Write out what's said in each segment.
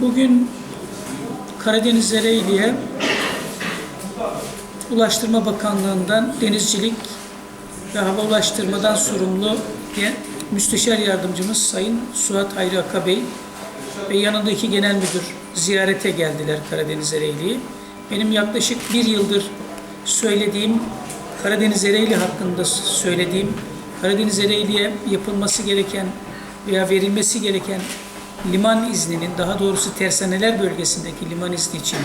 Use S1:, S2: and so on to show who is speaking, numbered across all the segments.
S1: Bugün Karadeniz Ereğli'ye Ulaştırma Bakanlığı'ndan denizcilik ve hava ulaştırmadan sorumlu diye Müsteşar Yardımcımız Sayın Suat Hayri Aka Bey ve yanındaki genel müdür ziyarete geldiler Karadeniz Ereğli'yi. Benim yaklaşık bir yıldır söylediğim Karadeniz Ereğli hakkında söylediğim Karadeniz Ereğli'ye yapılması gereken veya verilmesi gereken liman izninin daha doğrusu tersaneler bölgesindeki liman izni için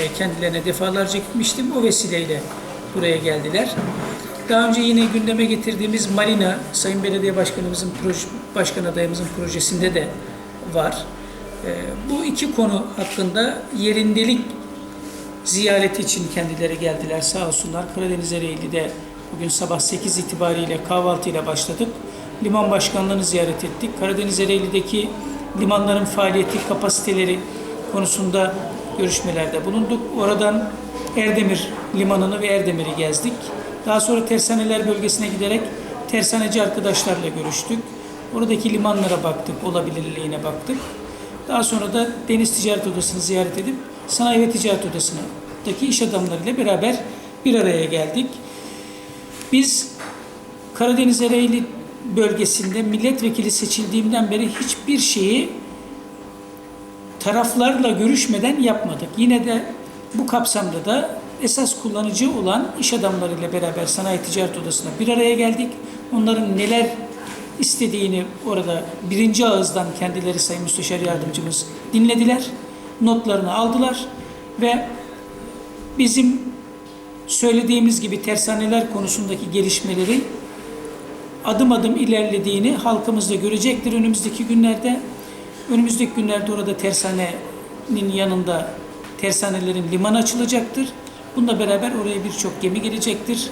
S1: e, kendilerine defalarca gitmiştim. O vesileyle buraya geldiler. Daha önce yine gündeme getirdiğimiz Marina, Sayın Belediye Başkanımızın proje, başkan adayımızın projesinde de var. E, bu iki konu hakkında yerindelik ziyareti için kendileri geldiler sağ olsunlar. Karadeniz Ereğli'de bugün sabah 8 itibariyle kahvaltıyla başladık. Liman başkanlığını ziyaret ettik. Karadeniz Ereğli'deki limanların faaliyeti, kapasiteleri konusunda görüşmelerde bulunduk. Oradan Erdemir limanını ve Erdemir'i gezdik. Daha sonra tersaneler bölgesine giderek tersaneci arkadaşlarla görüştük. Oradaki limanlara baktık, olabilirliğine baktık. Daha sonra da Deniz Ticaret Odası'nı ziyaret edip Sanayi ve Ticaret Odası'ndaki iş adamlarıyla beraber bir araya geldik. Biz Karadeniz Ereğli bölgesinde milletvekili seçildiğimden beri hiçbir şeyi taraflarla görüşmeden yapmadık. Yine de bu kapsamda da esas kullanıcı olan iş adamlarıyla beraber Sanayi Ticaret Odası'na bir araya geldik. Onların neler istediğini orada birinci ağızdan kendileri Sayın Müsteşar Yardımcımız dinlediler. Notlarını aldılar ve bizim söylediğimiz gibi tersaneler konusundaki gelişmeleri adım adım ilerlediğini halkımız da görecektir önümüzdeki günlerde. Önümüzdeki günlerde orada tersanenin yanında tersanelerin limanı açılacaktır. Bununla beraber oraya birçok gemi gelecektir.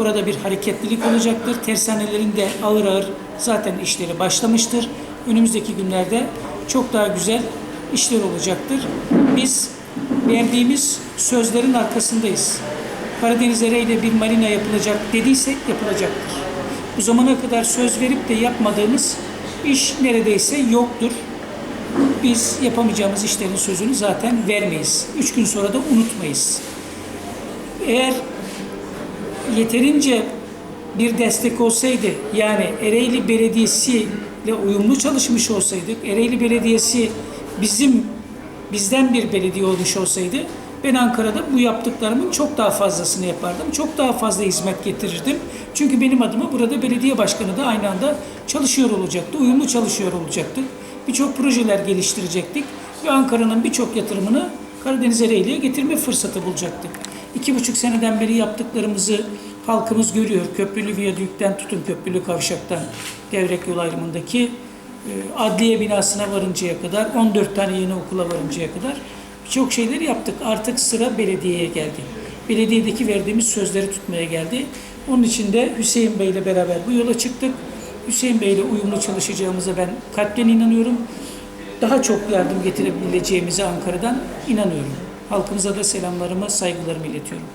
S1: Orada bir hareketlilik olacaktır. Tersanelerin de ağır ağır zaten işleri başlamıştır. Önümüzdeki günlerde çok daha güzel işler olacaktır. Biz verdiğimiz sözlerin arkasındayız. Karadeniz Ereğli'de bir marina yapılacak dediysek yapılacaktır. Bu zamana kadar söz verip de yapmadığımız iş neredeyse yoktur. Biz yapamayacağımız işlerin sözünü zaten vermeyiz. Üç gün sonra da unutmayız. Eğer yeterince bir destek olsaydı, yani Ereğli Belediyesi ile uyumlu çalışmış olsaydık, Ereğli Belediyesi bizim bizden bir belediye olmuş olsaydı, ben Ankara'da bu yaptıklarımın çok daha fazlasını yapardım. Çok daha fazla hizmet getirirdim. Çünkü benim adıma burada belediye başkanı da aynı anda çalışıyor olacaktı. Uyumlu çalışıyor olacaktı. Birçok projeler geliştirecektik. Ve Ankara'nın birçok yatırımını Karadeniz Ereğli'ye getirme fırsatı bulacaktık. İki buçuk seneden beri yaptıklarımızı halkımız görüyor. Köprülü viyadükten tutun köprülü kavşaktan devrek yol ayrımındaki e, adliye binasına varıncaya kadar 14 tane yeni okula varıncaya kadar birçok şeyleri yaptık. Artık sıra belediyeye geldi. Belediyedeki verdiğimiz sözleri tutmaya geldi. Onun için de Hüseyin Bey ile beraber bu yola çıktık. Hüseyin Bey ile uyumlu çalışacağımıza ben kalpten inanıyorum. Daha çok yardım getirebileceğimize Ankara'dan inanıyorum. Halkımıza da selamlarımı, saygılarımı iletiyorum.